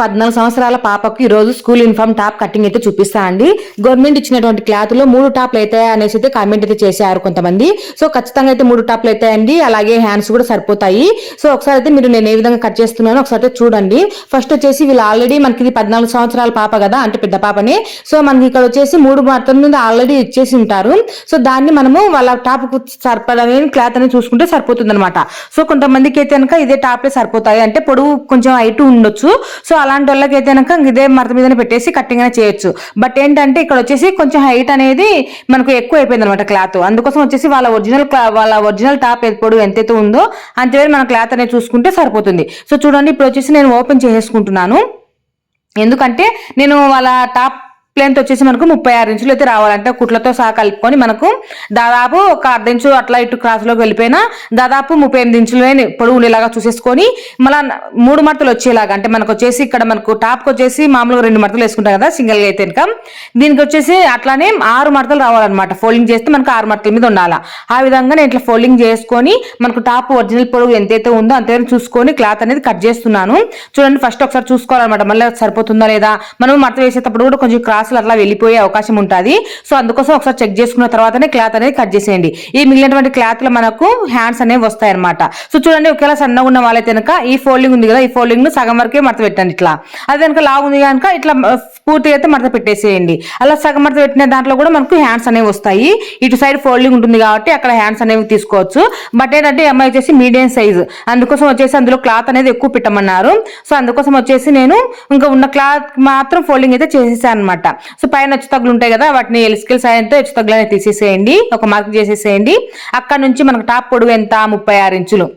పద్నాలుగు సంవత్సరాల పాపకు ఈ రోజు స్కూల్ యూనిఫామ్ టాప్ కటింగ్ అయితే చూపిస్తా అండి. గవర్నమెంట్ ఇచ్చినటువంటి క్లాత్లో మూడు టాప్లు అయితే అనేసి అయితే కామెంట్ అయితే చేశారు కొంతమంది. సో ఖచ్చితంగా అయితే మూడు టాప్లు అవుతాయండి. అలాగే హ్యాండ్స్ కూడా సరిపోతాయి. సో ఒకసారి అయితే మీరు నేను ఏ విధంగా కట్ చేస్తున్నానో ఒకసారి అయితే చూడండి. ఫస్ట్ వచ్చేసి వీళ్ళు ఆల్రెడీ మనకి ఇది పద్నాలుగు సంవత్సరాల పాప కదా అంటే పెద్ద పాపని. సో మనకి ఇక్కడ వచ్చేసి మూడు మాత్రం మీద ఆల్రెడీ ఇచ్చేసి ఉంటారు. సో దాన్ని మనము వాళ్ళ టాప్ సరిపడని క్లాత్ అనేది చూసుకుంటే సరిపోతుంది అనమాట సో కొంతమందికి అయితే కనుక ఇదే టాప్లే సరిపోతాయి. అంటే పొడవు కొంచెం హైట్ ఉండొచ్చు. సో అలాంటి వాళ్ళకి అయితే కనుక ఇదే మరత మీదనే పెట్టేసి కట్టింగ్ అనేది చేయొచ్చు. బట్ ఏంటంటే ఇక్కడ వచ్చేసి కొంచెం హైట్ అనేది మనకు ఎక్కువ అయిపోయింది అనమాట క్లాత్ అందుకోసం వచ్చేసి వాళ్ళ ఒరిజినల్ వాళ్ళ ఒరిజినల్ టాప్ పొడవు ఎంతైతే ఉందో అంతేవేళ మన క్లాత్ అనేది చూసుకుంటే సరిపోతుంది. సో చూడండి ఇప్పుడు వచ్చేసి నేను ఓపెన్ చేసేసుకుంటున్నాను. ఎందుకంటే నేను వాళ్ళ టాప్ లెంత్ వచ్చేసి మనకు ముప్పై ఆరు ఇంచులు అయితే రావాలంటే. కుట్లతో సహా కలుపుకొని మనకు దాదాపు ఒక అర్ధ ఇంచు అట్లా ఇటు క్రాస్లోకి వెళ్ళిపోయినా దాదాపు ముప్పై ఎనిమిది ఇంచులు పొడవు ఉండేలాగా చూసేసుకొని మళ్ళీ మూడు మడతలు వచ్చేలాగా అంటే మనకు వచ్చేసి ఇక్కడ మనకు టాప్కి వచ్చేసి మామూలుగా రెండు మడతలు వేసుకుంటాం కదా సింగిల్గా అయితే కనుక దీనికి వచ్చేసి అట్లానే ఆరు మడతలు రావాలన్నమాట. ఫోల్డింగ్ చేస్తే మనకు ఆరు మడతల మీద ఉండాలా. ఆ విధంగా నేను ఇట్లా ఫోల్డింగ్ చేసుకొని మనకు టాప్ ఒరిజినల్ పొడవు ఎంతైతే ఉందో అంతవరకు చూసుకొని క్లాత్ అనేది కట్ చేస్తున్నాను. చూడండి ఫస్ట్ ఒకసారి చూసుకోవాలన్నమాట. మళ్ళీ సరిపోతుందా లేదా? మనం మడత వేసేటప్పుడు కూడా కొంచెం క్రాస్ అట్లా వెళ్ళిపోయే అవకాశం ఉంటుంది. సో అందుకోసం ఒకసారి చెక్ చేసుకున్న తర్వాతనే క్లాత్ అనేది కట్ చేసేయండి. ఈ మిగిలినటువంటి క్లాత్లో మనకు హ్యాండ్స్ అనేవి వస్తాయి అనమాట సో చూడండి ఒకవేళ సన్నగా ఉన్న వాళ్ళైతే కనుక ఈ ఫోల్డింగ్ ఉంది కదా ఈ ఫోల్డింగ్ను సగం వరకే మడత పెట్టండి ఇట్లా. అదే కనుక లావు ఉంది కనుక ఇట్లా పూర్తిగా అయితే మడత పెట్టేసేయండి. అలా సగం మడత పెట్టిన దాంట్లో కూడా మనకు హ్యాండ్స్ అనేవి వస్తాయి. ఇటు సైడ్ ఫోల్డింగ్ ఉంటుంది కాబట్టి అక్కడ హ్యాండ్స్ అనేవి తీసుకోవచ్చు. బట్ ఏంటంటే అమ్మాయి వచ్చేసి మీడియం సైజ్. అందుకోసం వచ్చేసి అందులో క్లాత్ అనేది ఎక్కువ పెట్టమన్నారు. సో అందుకోసం వచ్చేసి నేను ఇంకా ఉన్న క్లాత్ మాత్రం ఫోల్డింగ్ అయితే చేసేసాను అనమాట సో పైన హెచ్చు తగ్గులు ఉంటాయి కదా వాటిని ఎలిస్కిల్ సాయంతో హెచ్చు తగ్గులు అనేది తీసేసేయండి. ఒక మార్క్ చేసేసేయండి. అక్కడ నుంచి మనకు టాప్ పొడవు ఎంత? ముప్పై ఆరు ఇంచులు.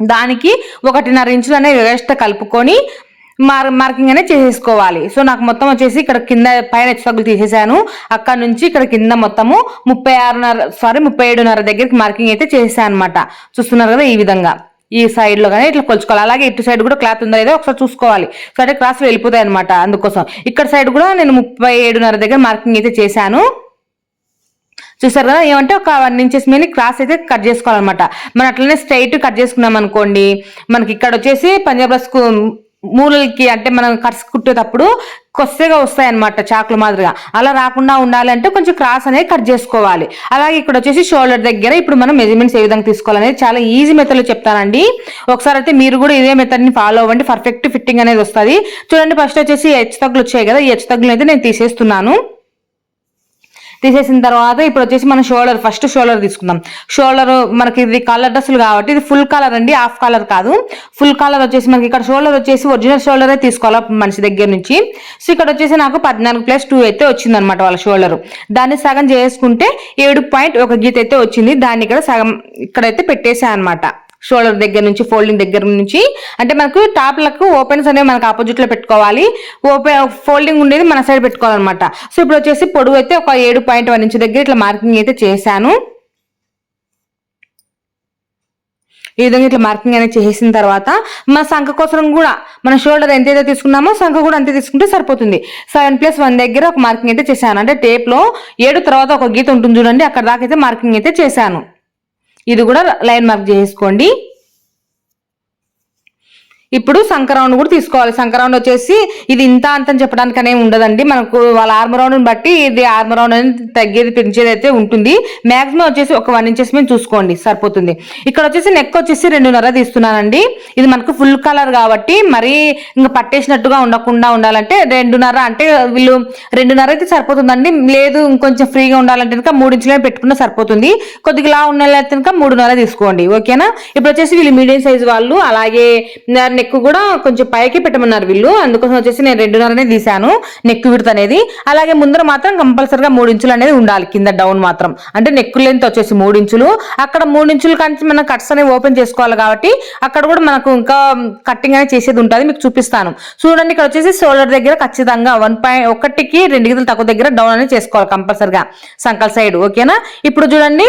దానికి ఒకటిన్నర ఇంచులు అనేది వ్యవస్థ కలుపుకొని మార్ మార్కింగ్ అనేది చేసేసుకోవాలి. సో నాకు మొత్తం వచ్చేసి ఇక్కడ కింద పైన హెచ్చు తగ్గులు తీసేసాను. అక్కడ నుంచి ఇక్కడ కింద మొత్తము ముప్పై ఆరున్నర సారీ ముప్పై ఏడున్నర దగ్గరికి మార్కింగ్ అయితే చేసేసాను అనమాట. చూస్తున్నారు కదా ఈ విధంగా. ఈ సైడ్లో కానీ ఇట్లా కొలుచుకోవాలి. అలాగే ఇటు సైడ్ కూడా క్లాత్ ఉందా లేదో ఒకసారి చూసుకోవాలి. సో అంటే క్రాస్ వెళ్ళిపోతాయి అనమాట అందుకోసం. ఇక్కడ సైడ్ కూడా నేను ముప్పై ఏడున్నర దగ్గర మార్కింగ్ అయితే చేశాను. చూసారు కదా? ఏమంటే ఒక వన్ ఇంచెస్ మీద క్రాస్ అయితే కట్ చేసుకోవాలన్నమాట. మనం అట్లనే స్ట్రైట్ కట్ చేసుకున్నాం అనుకోండి మనకి ఇక్కడ వచ్చేసి పంజాబ్ డ్రెస్ మూలలకి అంటే మనం కట్స్ కుట్టేటప్పుడు కొత్తగా వస్తాయి అనమాట చాకుల మాదిరిగా. అలా రాకుండా ఉండాలంటే కొంచెం క్రాస్ అనేది కట్ చేసుకోవాలి. అలాగే ఇక్కడ వచ్చేసి షోల్డర్ దగ్గర ఇప్పుడు మనం మెజర్మెంట్స్ ఏ విధంగా తీసుకోవాలనేది చాలా ఈజీ మెథడ్లో చెప్తానండి. ఒకసారి అయితే మీరు కూడా ఇదే మెథడ్ని ఫాలో అవ్వండి. పర్ఫెక్ట్ ఫిట్టింగ్ అనేది వస్తుంది. చూడండి ఫస్ట్ వచ్చేసి హెచ్చు తగ్గులు వచ్చాయి కదా ఈ హెచ్చు తగ్గులు అయితే నేను తీసేస్తున్నాను. తీసేసిన తర్వాత ఇప్పుడు వచ్చేసి మనం షోల్డర్ ఫస్ట్ షోల్డర్ తీసుకుందాం. షోల్డర్ మనకి ఇది కలర్ డ్రెస్సులు కాబట్టి ఇది ఫుల్ కలర్ అండి హాఫ్ కలర్ కాదు. ఫుల్ కలర్ వచ్చేసి మనకి ఇక్కడ షోల్డర్ వచ్చేసి ఒరిజినల్ షోల్డరే తీసుకోవాలి మనిషి దగ్గర నుంచి. సో ఇక్కడ వచ్చేసి నాకు పద్నాలుగు ప్లస్ టూ అయితే వచ్చింది అనమాట వాళ్ళ షోల్డర్ దాన్ని సగం చేసుకుంటే ఏడు పాయింట్ ఒక గీత అయితే వచ్చింది. దాన్ని ఇక్కడ సగం ఇక్కడైతే పెట్టేసా అనమాట షోల్డర్ దగ్గర నుంచి ఫోల్డింగ్ దగ్గర నుంచి. అంటే మనకు టాప్లకు ఓపెన్స్ అనేవి మనకు ఆపోజిట్లో పెట్టుకోవాలి. ఓపెన్ ఫోల్డింగ్ ఉండేది మన సైడ్ పెట్టుకోవాలన్నమాట. సో ఇప్పుడు వచ్చేసి పొడవు అయితే ఒక ఏడు పాయింట్ వన్ ఇంచ్ దగ్గర ఇట్లా మార్కింగ్ అయితే చేశాను. ఈ విధంగా ఇట్లా మార్కింగ్ అనేది చేసిన తర్వాత మన సంఖ కోసం కూడా మన షోల్డర్ ఎంతైతే తీసుకున్నామో సంఖ కూడా అంతే తీసుకుంటే సరిపోతుంది. సెవెన్ ప్లస్ వన్ దగ్గర ఒక మార్కింగ్ అయితే చేశాను. అంటే టేప్లో ఏడు తర్వాత ఒక గీత ఉంటుంది చూడండి అక్కడ దాకా అయితే మార్కింగ్ అయితే చేశాను. ఇది కూడా లైన్ మార్క్ చేసుకోండి ఇప్పుడు సంక్రౌండ్ కూడా తీసుకోవాలి. సంక్రౌండ్ వచ్చేసి ఇది ఇంత అంత అని చెప్పడానికి అనేది ఉండదండి. మనకు వాళ్ళ ఆర్మరౌండ్ని బట్టి ఇది ఆర్మరౌండ్ అనేది తగ్గేది పెంచేది అయితే ఉంటుంది. మ్యాక్సిమం వచ్చేసి ఒక వన్ ఇంచెస్ మేము చూసుకోండి. సరిపోతుంది. ఇక్కడ వచ్చేసి నెక్ వచ్చేసి రెండున్నర తీస్తున్నానండి. ఇది మనకు ఫుల్ కలర్ కాబట్టి మరీ ఇంకా పట్టేసినట్టుగా ఉండకుండా ఉండాలంటే రెండున్నర అంటే వీళ్ళు రెండున్నర అయితే సరిపోతుందండి. లేదు ఇంకొంచెం ఫ్రీగా ఉండాలంటే కనుక మూడు ఇంచులే పెట్టుకున్నా సరిపోతుంది. కొద్దిగా లా ఉన్న కనుక మూడున్నర తీసుకోండి. ఓకేనా? ఇప్పుడు వచ్చేసి వీళ్ళు మీడియం సైజ్ వాళ్ళు అలాగే నెక్ కూడా కొంచెం పైకి పెట్టమన్నారు వీళ్ళు. అందుకోసం వచ్చేసి నేను రెండున్నరనే తీశాను నెక్ విడత అనేది. అలాగే ముందర మాత్రం కంపల్సరిగా మూడు ఇంచులు అనేది ఉండాలి కింద డౌన్ మాత్రం. అంటే నెక్ లెంత్ వచ్చేసి మూడు ఇంచులు. అక్కడ మూడు ఇంచులు కానీ మనం కట్స్ అనేవి ఓపెన్ చేసుకోవాలి కాబట్టి అక్కడ కూడా మనకు ఇంకా కట్టింగ్ అనేది చేసేది ఉంటుంది మీకు చూపిస్తాను. చూడండి ఇక్కడ వచ్చేసి షోల్డర్ దగ్గర ఖచ్చితంగా వన్ పాయింట్ ఒకటికి రెండు గిదలు తక్కువ దగ్గర డౌన్ అనేది చేసుకోవాలి కంపల్సరిగా సంకల్ సైడ్. ఓకేనా? ఇప్పుడు చూడండి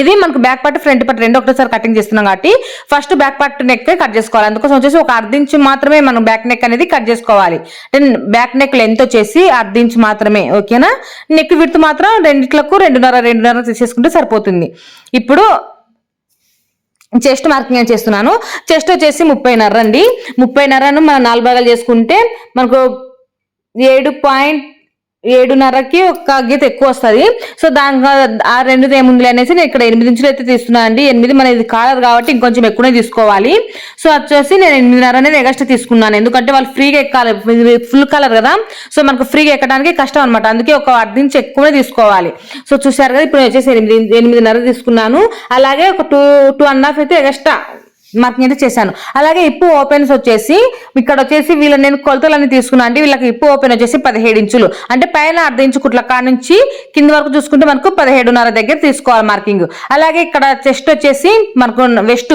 ఇది మనకు బ్యాక్ పార్ట్ ఫ్రంట్ పార్ట్ రెండు ఒకటేసారి కటింగ్ చేస్తున్నాం కాబట్టి first back part neck cut చేసుకోవాలి. అందుకోసం వచ్చేసి ఒక అర్ధించు మాత్రమే మనం బ్యాక్ నెక్ అనేది కట్ చేసుకోవాలి. బ్యాక్ నెక్ లెంత్ వచ్చేసి అర్ధించు మాత్రమే ఓకేనా నెక్ విడుతు మాత్రం రెండిట్లకు రెండున్నర రెండున్నర తీసేసుకుంటే సరిపోతుంది. ఇప్పుడు చెస్ట్ మార్కింగ్ అని చేస్తున్నాను? చెస్ట్ వచ్చేసి ముప్పైన్నర అండి. ముప్పైన్నరను మనం నాలుగు భాగాలు చేసుకుంటే మనకు ఏడు పాయింట్ ఏడున్నరకి ఒక గీత ఎక్కువ వస్తుంది. సో దాని ఆ రెండుది ఏముంది అనేసి నేను ఇక్కడ ఎనిమిది ఇంచులు అయితే తీస్తున్నాను అండి. ఎనిమిది మన ఇది కాలర్ కాబట్టి ఇంకొంచెం ఎక్కువనే తీసుకోవాలి. సో వచ్చేసి నేను ఎనిమిదిన్నర అనేది ఎగస్ట్రా తీసుకున్నాను. ఎందుకంటే వాళ్ళు ఫ్రీగా ఎక్కాలి. ఫుల్ కలర్ కదా. సో మనకు ఫ్రీగా ఎక్కడానికి కష్టం అనమాట అందుకే ఒక అర్ధ ఇంచు ఎక్కువనే తీసుకోవాలి. సో చూసారు కదా ఇప్పుడు నేను వచ్చేసి ఎనిమిది ఎనిమిదిన్నర తీసుకున్నాను. అలాగే ఒక టూ టూ అండ్ హాఫ్ అయితే ఎగస్ట్రా మార్కింగ్ అయితే చేశాను. అలాగే ఇప్పు ఓపెన్స్ వచ్చేసి ఇక్కడ వచ్చేసి వీళ్ళ నేను కొలతలన్నీ తీసుకున్నాను అంటే వీళ్ళకి ఇప్పు ఓపెన్ వచ్చేసి పదిహేడు ఇంచులు. అంటే పైన అర్ధ ఇంచు కుట్ల కాడ నుంచి కింద వరకు చూసుకుంటే మనకు పదిహేడున్నర దగ్గర తీసుకోవాలి మార్కింగ్ అలాగే ఇక్కడ చెస్ట్ వచ్చేసి మనకు వెస్ట్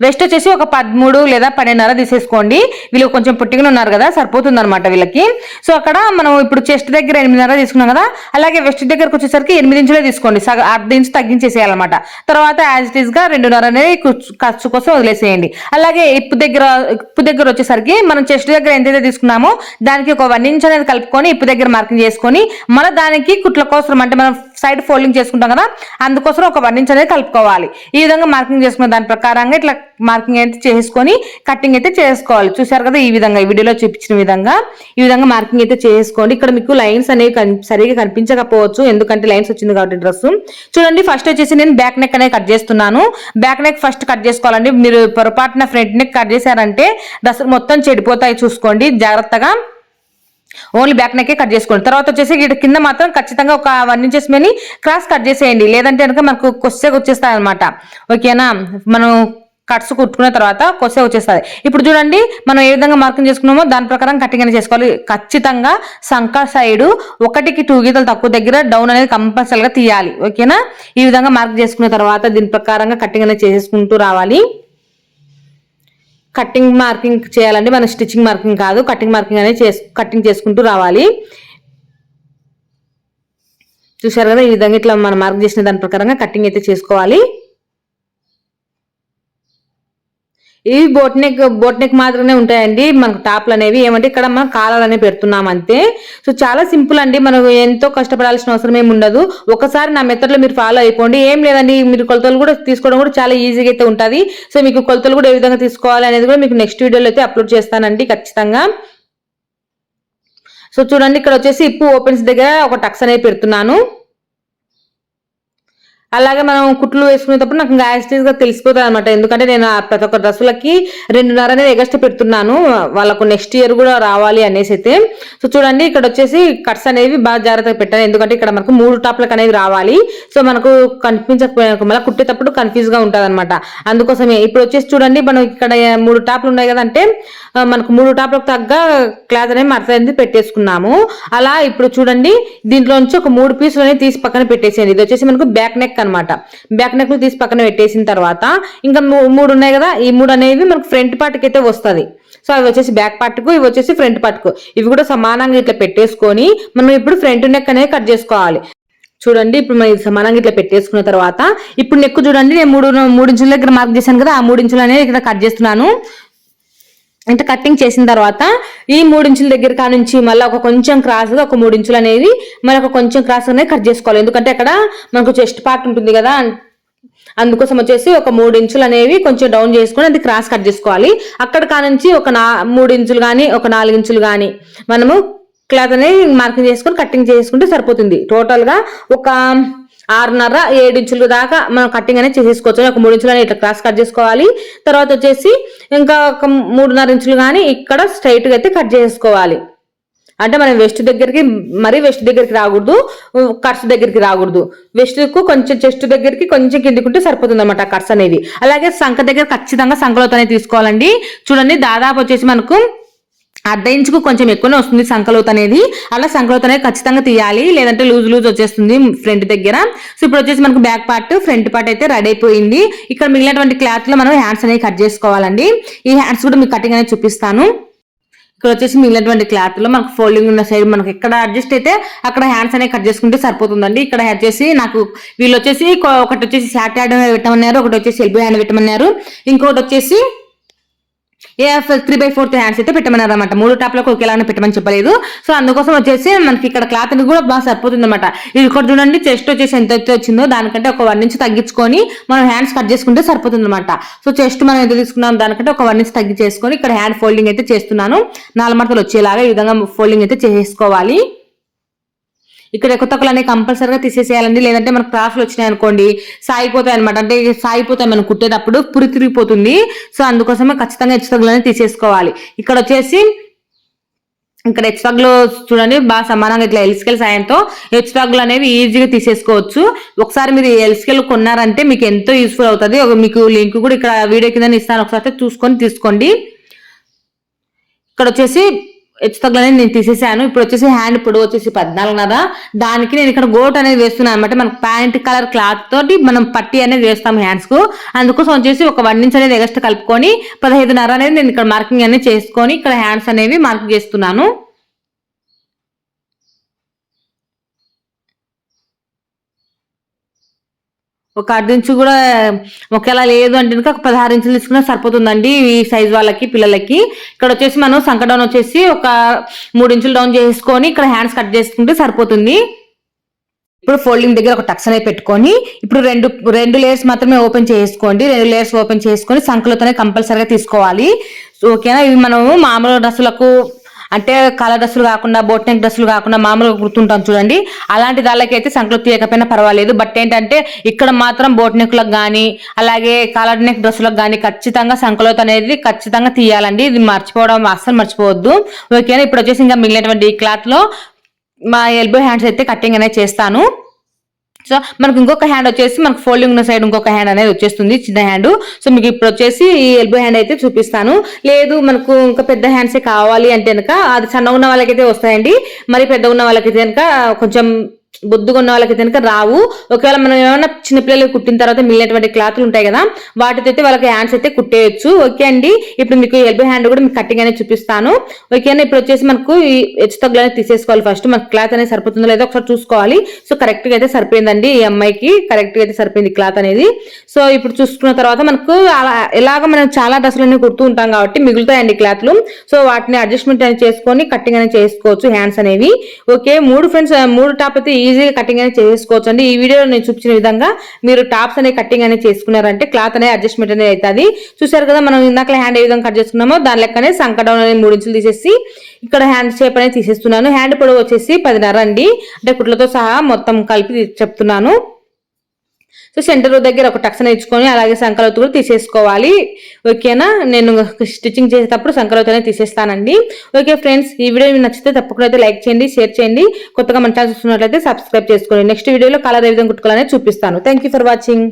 వెస్ట్ వచ్చేసి ఒక పదమూడు లేదా పన్నెండున్నర తీసేసుకోండి. వీళ్ళు కొంచెం పుట్టిగా ఉన్నారు కదా సరిపోతుంది అనమాట వీళ్ళకి. సో అక్కడ మనం ఇప్పుడు చెస్ట్ దగ్గర ఎనిమిదిన్నర తీసుకున్నాం కదా అలాగే వెస్ట్ దగ్గరకు వచ్చేసరికి ఎనిమిది ఇంచులే తీసుకోండి. సగ అర్ధ ఇంచు తగ్గించేసేయాలన్నమాట. తర్వాత యాజ్ ఇట్ ఈస్గా రెండున్నర అనేది ఖర్చు- కోసం వదిలేసేయండి. అలాగే ఇప్పు దగ్గర ఇప్పు దగ్గర వచ్చేసరికి మనం చెస్ట్ దగ్గర ఎంతైతే తీసుకున్నామో దానికి ఒక వన్ ఇంచ్ అనేది కలుపుకొని ఇప్పు దగ్గర మార్కింగ్ చేసుకొని మన దానికి కుట్ల కోసం అంటే మనం సైడ్ ఫోల్డింగ్ చేసుకుంటాం కదా అందుకోసం ఒక వన్ ఇంచ్ అనేది కలుపుకోవాలి. ఈ విధంగా మార్కింగ్ చేసుకున్న దాని ప్రకారంగా ఇట్లా మార్కింగ్ అయితే చేసుకొని కటింగ్ అయితే చేసుకోవాలి. చూసారు కదా ఈ విధంగా ఈ వీడియోలో చూపించిన విధంగా ఈ విధంగా మార్కింగ్ అయితే చేసుకోండి. ఇక్కడ మీకు లైన్స్ అనేవి సరిగా కనిపించకపోవచ్చు ఎందుకంటే లైన్స్ వచ్చింది కాబట్టి డ్రెస్. చూడండి ఫస్ట్ వచ్చేసి నేను బ్యాక్ నెక్ అనేది కట్ చేస్తున్నాను. బ్యాక్ నెక్ ఫస్ట్ కట్ చేసుకోవాలండి. మీరు పొరపాటున ఫ్రంట్ నెక్ కట్ చేశారంటే డ్రెస్ మొత్తం చెడిపోతాయి చూసుకోండి. జాగ్రత్తగా ఓన్లీ బ్యాక్ నెక్కే కట్ చేసుకోండి. తర్వాత వచ్చేసి ఇటు కింద మాత్రం ఖచ్చితంగా ఒక వన్ ఇంచెస్ మీద క్రాస్ కట్ చేసేయండి. లేదంటే కనుక మనకు కొస్సే వచ్చేస్తాయి అనమాట ఓకేనా? మనం కట్స్ కుట్టుకున్న తర్వాత కొసే వచ్చేస్తుంది. ఇప్పుడు చూడండి మనం ఏ విధంగా మార్కింగ్ చేసుకున్నామో దాని ప్రకారం కటింగ్ అనేది చేసుకోవాలి. ఖచ్చితంగా సంక సైడ్ ఒకటికి టూ గీతలు తక్కువ దగ్గర డౌన్ అనేది కంపల్సరీగా తీయాలి. ఓకేనా? ఈ విధంగా మార్క్ చేసుకున్న తర్వాత దీని ప్రకారంగా కటింగ్ అనేది చేసేసుకుంటూ రావాలి. కట్టింగ్ మార్కింగ్ చేయాలండి మన స్టిచ్చింగ్ మార్కింగ్ కాదు కట్టింగ్ మార్కింగ్ అనేది చేసు కట్టింగ్ చేసుకుంటూ రావాలి. చూసారు కదా ఈ విధంగా ఇట్లా మనం మార్క్ చేసిన దాని ప్రకారంగా కట్టింగ్ అయితే చేసుకోవాలి. ఇవి బోట్ నెక్ బోట్ నెక్ మాత్రమే ఉంటాయండి. మనకు టాప్లు అనేవి. ఏమంటే ఇక్కడ మనం కాలాలు అనేవి పెడుతున్నాం అంతే. సో చాలా సింపుల్ అండి. మనం ఎంతో కష్టపడాల్సిన అవసరం ఏమి ఉండదు. ఒకసారి నా మెథడ్లో మీరు ఫాలో అయిపోండి. ఏం లేదండి. మీరు కొలతలు కూడా తీసుకోవడం కూడా చాలా ఈజీగా అయితే ఉంటుంది. సో మీకు కొలతలు కూడా ఏ విధంగా తీసుకోవాలి అనేది కూడా మీకు నెక్స్ట్ వీడియోలో అయితే అప్లోడ్ చేస్తానండి ఖచ్చితంగా. సో చూడండి. ఇక్కడ వచ్చేసి ఇప్పు ఓపెన్స్ దగ్గర ఒక టక్స్ అనేది పెడుతున్నాను. అలాగే మనం కుట్లు వేసుకునేటప్పుడు నాకు యాజిటీస్గా తెలిసిపోతుంది అనమాట ఎందుకంటే నేను ప్రతి ఒక్క డ్రెస్సులకి రెండున్నర అనేది ఎగస్ట్ పెడుతున్నాను. వాళ్ళకు నెక్స్ట్ ఇయర్ కూడా రావాలి అనేసి అయితే. సో చూడండి ఇక్కడ వచ్చేసి కట్స్ అనేవి బాగా జాగ్రత్తగా పెట్టాను ఎందుకంటే ఇక్కడ మనకు మూడు టాప్లకు అనేవి రావాలి. సో మనకు కనిపించకపోయినా మళ్ళీ కుట్టేటప్పుడు కన్ఫ్యూజ్గా ఉంటుంది అనమాట అందుకోసమే ఇప్పుడు వచ్చేసి చూడండి మనం ఇక్కడ మూడు టాప్లు ఉన్నాయి కదా అంటే మనకు మూడు టాప్లకు తగ్గ క్లాత్ అనేది మడత అనేది పెట్టేసుకున్నాము. అలా ఇప్పుడు చూడండి దీంట్లో నుంచి ఒక మూడు పీసులు అనేది తీసి పక్కన పెట్టేసేయండి. ఇది వచ్చేసి మనకు బ్యాక్ నెక్ అనమాట. బ్యాక్ నెక్ తీసి పక్కన పెట్టేసిన తర్వాత ఇంకా మూడు ఉన్నాయి కదా ఈ మూడు అనేవి మనకు ఫ్రంట్ పార్ట్కి అయితే వస్తుంది. సో అవి వచ్చేసి బ్యాక్ పార్ట్కు ఇవి వచ్చేసి ఫ్రంట్ పార్ట్కు. ఇవి కూడా సమానంగా ఇట్లా పెట్టేసుకొని మనం ఇప్పుడు ఫ్రంట్ నెక్ అనేది కట్ చేసుకోవాలి. చూడండి ఇప్పుడు మనం సమానంగా ఇట్లా పెట్టేసుకున్న తర్వాత ఇప్పుడు నెక్ చూడండి నేను మూడు మూడు ఇంచుల దగ్గర మార్క్ చేశాను కదా ఆ మూడు ఇంచులు అనేది ఇక్కడ కట్ చేస్తున్నాను. అంటే కటింగ్ చేసిన తర్వాత ఈ మూడించుల ఇంచుల దగ్గర కా నుంచి మళ్ళీ ఒక కొంచెం క్రాస్గా ఒక మూడు ఇంచులు అనేది మళ్ళీ ఒక కొంచెం క్రాస్ అనేది కట్ చేసుకోవాలి. ఎందుకంటే అక్కడ మనకు చెస్ట్ పార్ట్ ఉంటుంది కదా. అందుకోసం వచ్చేసి ఒక మూడు ఇంచులు అనేవి కొంచెం డౌన్ చేసుకొని అది క్రాస్ కట్ చేసుకోవాలి. అక్కడ కానుంచి ఒక నా మూడు ఇంచులు కానీ ఒక నాలుగు ఇంచులు కానీ మనము క్లాత్ అనేది మార్కింగ్ చేసుకొని కటింగ్ చేసుకుంటే సరిపోతుంది. టోటల్గా ఒక ఆరున్నర ఏడు దాకా మనం కటింగ్ అనేది చేసేసుకోవచ్చు. ఒక మూడు ఇంచులు అనేది ఇట్లా క్రాస్ కట్ చేసుకోవాలి. తర్వాత వచ్చేసి ఇంకా ఒక మూడున్నర ఇంచులు కానీ ఇక్కడ స్ట్రైట్గా అయితే కట్ చేసుకోవాలి అంటే మనం వెస్ట్ దగ్గరికి మరీ వెస్ట్ దగ్గరికి రాకూడదు కట్స్ దగ్గరికి రాకూడదు. వెస్ట్కు కొంచెం చెస్ట్ దగ్గరికి కొంచెం కిందికుంటే సరిపోతుంది అనమాట కట్స్ అనేవి అలాగే సంఖ దగ్గర ఖచ్చితంగా సంఖలోత్ తీసుకోవాలండి. చూడండి దాదాపు వచ్చేసి మనకు అర్ధ ఇంచుకు కొంచెం ఎక్కువనే వస్తుంది సంకలోత్ అనేది. అలా సంకలోత్ అనేది ఖచ్చితంగా తీయాలి. లేదంటే లూజ్ లూజ్ వచ్చేస్తుంది ఫ్రంట్ దగ్గర. సో ఇప్పుడు వచ్చేసి మనకు బ్యాక్ పార్ట్ ఫ్రంట్ పార్ట్ అయితే రెడీ అయిపోయింది. ఇక్కడ మిగిలినటువంటి క్లాత్లో మనం హ్యాండ్స్ అనేవి కట్ చేసుకోవాలండి. ఈ హ్యాండ్స్ కూడా మీకు కటింగ్ అనేది చూపిస్తాను. ఇక్కడ వచ్చేసి మిగిలినటువంటి క్లాత్లో మనకు ఫోల్డింగ్ ఉన్న సైడ్ మనకు ఎక్కడ అడ్జస్ట్ అయితే అక్కడ హ్యాండ్స్ అనేవి కట్ చేసుకుంటే సరిపోతుందండి. ఇక్కడ వచ్చేసి నాకు వీళ్ళు వచ్చేసి ఒకటి వచ్చేసి శాట్ హ్యాండ్ పెట్టమన్నారు ఒకటి వచ్చేసి ఎల్బో హ్యాండ్ పెట్టమన్నారు. ఇంకొకటి వచ్చేసి a three by fourth hands అయితే పెట్టమన్నారు అనమాట మూడు టాప్లకు ఒకేలానే పెట్టమని చెప్పలేదు. సో అందుకోసం వచ్చేసి మనకి ఇక్కడ క్లాత్ కూడా బాగా సరిపోతుంది అనమాట ఇది కూడా చూడండి చెస్ట్ వచ్చేసి ఎంత అయితే వచ్చిందో దానికంటే ఒక వన్ ఇంచ్ తగ్గించుకొని మనం హ్యాండ్స్ కట్ చేసుకుంటే సరిపోతుంది అనమాట సో చెస్ట్ మనం ఎంత తీసుకున్నాం దానికంటే ఒక వన్ ఇంచ్ తగ్గించేసుకొని ఇక్కడ హ్యాండ్ ఫోల్డింగ్ అయితే చేస్తున్నాను. నాలుగు మడతలు వచ్చేలాగా ఈ విధంగా ఫోల్డింగ్ అయితే చేసుకోవాలి. ఇక్కడ ఎక్కువ అనేవి కంపల్సరీగా తీసేసేయాలండి. లేదంటే మనకు క్రాఫ్లు వచ్చినాయి అనుకోండి సాగిపోతాయి అనమాట అంటే సాగిపోతాయి మనం కుట్టేటప్పుడు పురి తిరిగిపోతుంది. సో అందుకోసమే ఖచ్చితంగా హెచ్చు తీసేసుకోవాలి. ఇక్కడ వచ్చేసి ఇక్కడ హెచ్ చూడండి బాగా సమానంగా ఇట్లా ఎల్స్కెల్ సాయంతో హెచ్ అనేవి ఈజీగా తీసేసుకోవచ్చు. ఒకసారి మీరు ఎల్స్కెల్ కొన్నారంటే మీకు ఎంతో యూస్ఫుల్ అవుతుంది. ఒక మీకు లింక్ కూడా ఇక్కడ వీడియో కింద ఇస్తాను. ఒకసారి చూసుకొని తీసుకోండి. ఇక్కడ వచ్చేసి హెచ్చు తగ్గులనేది నేను తీసేసాను. ఇప్పుడు వచ్చేసి హ్యాండ్ పొడవు వచ్చేసి పద్నాలుగున్నర దానికి నేను ఇక్కడ గోట్ అనేది వేస్తున్నాను అనమాట మనకు ప్యాంట్ కలర్ క్లాత్ తోటి మనం పట్టి అనేది వేస్తాం హ్యాండ్స్కు. అందుకోసం వచ్చేసి ఒక వన్ ఇంచ్ అనేది ఎగస్ట్ కలుపుకొని పదహైదున్నర అనేది నేను ఇక్కడ మార్కింగ్ అనేది చేసుకొని ఇక్కడ హ్యాండ్స్ అనేవి మార్క్ చేస్తున్నాను. ఒక అర్ధ ఇంచు కూడా ఒకేలా లేదు అంటే కనుక ఒక పదహారు ఇంచులు తీసుకున్నా సరిపోతుందండి ఈ సైజ్ వాళ్ళకి పిల్లలకి. ఇక్కడ వచ్చేసి మనం సంక డౌన్ వచ్చేసి ఒక మూడు ఇంచులు డౌన్ చేసుకొని ఇక్కడ హ్యాండ్స్ కట్ చేసుకుంటే సరిపోతుంది. ఇప్పుడు ఫోల్డింగ్ దగ్గర ఒక టక్స్ అనేది పెట్టుకొని ఇప్పుడు రెండు రెండు లేయర్స్ మాత్రమే ఓపెన్ చేసుకోండి. రెండు లేయర్స్ ఓపెన్ చేసుకొని సంకలతోనే కంపల్సరీగా తీసుకోవాలి. ఓకేనా? ఇవి మనము మామూలు డ్రెస్సులకు అంటే కలర్ డ్రెస్సులు కాకుండా బోట్ నెక్ డ్రెస్సులు కాకుండా మామూలుగా గుర్తుంటాం చూడండి. అలాంటి దాళ్ళకైతే సంకలు తీయకపోయినా పర్వాలేదు. బట్ ఏంటంటే ఇక్కడ మాత్రం బోట్ నెక్లకు కానీ అలాగే కలర్ నెక్ డ్రెస్సులకు కానీ ఖచ్చితంగా సంకలోత్ అనేది ఖచ్చితంగా తీయాలండి. ఇది మర్చిపోవడం అస్సలు మర్చిపోవద్దు. ఓకేనా? ఇప్పుడు వచ్చేసి ఇంకా మిగిలినటువంటి ఈ క్లాత్లో మా ఎల్బో హ్యాండ్స్ అయితే కటింగ్ అనేది చేస్తాను. సో మనకు ఇంకొక హ్యాండ్ వచ్చేసి మనకు ఫోల్డింగ్ ఉన్న సైడ్ ఇంకొక హ్యాండ్ అనేది వచ్చేస్తుంది చిన్న హ్యాండ్ సో మీకు ఇప్పుడు వచ్చేసి ఈ ఎల్బో హ్యాండ్ అయితే చూపిస్తాను. లేదు మనకు ఇంకా పెద్ద హ్యాండ్సే కావాలి అంటే కనుక అది సన్న ఉన్న వాళ్ళకైతే వస్తాయండి. మరి పెద్ద ఉన్న వాళ్ళకైతే కనుక కొంచెం బొద్దుగా ఉన్న వాళ్ళకి కనుక రావు. ఒకవేళ మనం ఏమైనా చిన్నపిల్లలు కుట్టిన తర్వాత మిగిలినటువంటి క్లాత్లు ఉంటాయి కదా వాటితో అయితే వాళ్ళకి హ్యాండ్స్ అయితే కుట్టేయచ్చు. ఓకే అండి. ఇప్పుడు మీకు ఎల్బో హ్యాండ్ కూడా మీకు కటింగ్ అనేది చూపిస్తాను. ఓకే అండి. ఇప్పుడు వచ్చేసి మనకు ఈ హెచ్చు తగ్గులు అనేది తీసేసుకోవాలి. ఫస్ట్ మనకు క్లాత్ అనేది సరిపోతుందో లేదో ఒకసారి చూసుకోవాలి. సో కరెక్ట్గా అయితే సరిపోయిందండి ఈ అమ్మాయికి. కరెక్ట్గా అయితే సరిపోయింది క్లాత్ అనేది. సో ఇప్పుడు చూసుకున్న తర్వాత మనకు అలా ఎలాగ మనం చాలా డ్రెస్సులు కుడుతూ ఉంటాం కాబట్టి మిగులుతాయండి క్లాత్లు. సో వాటిని అడ్జస్ట్మెంట్ అనేది చేసుకొని కటింగ్ అనేది చేసుకోవచ్చు హ్యాండ్స్ అనేవి. ఓకే మూడు ఫ్రెండ్స్ మూడు టాప్ అయితే ఈజీగా కటింగ్ అనేది చేసుకోవచ్చు అండి ఈ వీడియోలో నేను చూపించిన విధంగా మీరు టాప్స్ అనేది కటింగ్ అనేది చేసుకున్నారంటే క్లాత్ అనేది అడ్జస్ట్మెంట్ అనేది అవుతుంది చూసారు కదా మనం ఇందాక హ్యాండ్ ఏ విధంగా కట్ చేసుకున్నామో దాని లెక్కనే సంకటం అనేది మూడు ఇంచులు తీసేసి ఇక్కడ హ్యాండ్ షేప్ అనేది తీసేస్తున్నాను. హ్యాండ్ పొడవు వచ్చేసి పదిన్నర అండి. అంటే కుట్లతో సహా మొత్తం కలిపి చెప్తున్నాను. సో సెంటర్ దగ్గర ఒక టక్స్ ఇచ్చుకొని అలాగే సంకలవతి కూడా తీసేసుకోవాలి. ఓకేనా? నేను స్టిచ్చింగ్ చేసేటప్పుడు సంకలవతి అనేది తీసేస్తానండి. ఓకే ఫ్రెండ్స్ ఈ వీడియో మీకు నచ్చితే తప్పకుండా అయితే లైక్ చేయండి షేర్ చేయండి. కొత్తగా మన ఛానల్ చూస్తున్నట్లయితే సబ్స్క్రైబ్ చేసుకోండి. నెక్స్ట్ వీడియోలో కలర్ ఏ విధంగా కుట్టుకోవాలని చూపిస్తాను. Thank for watching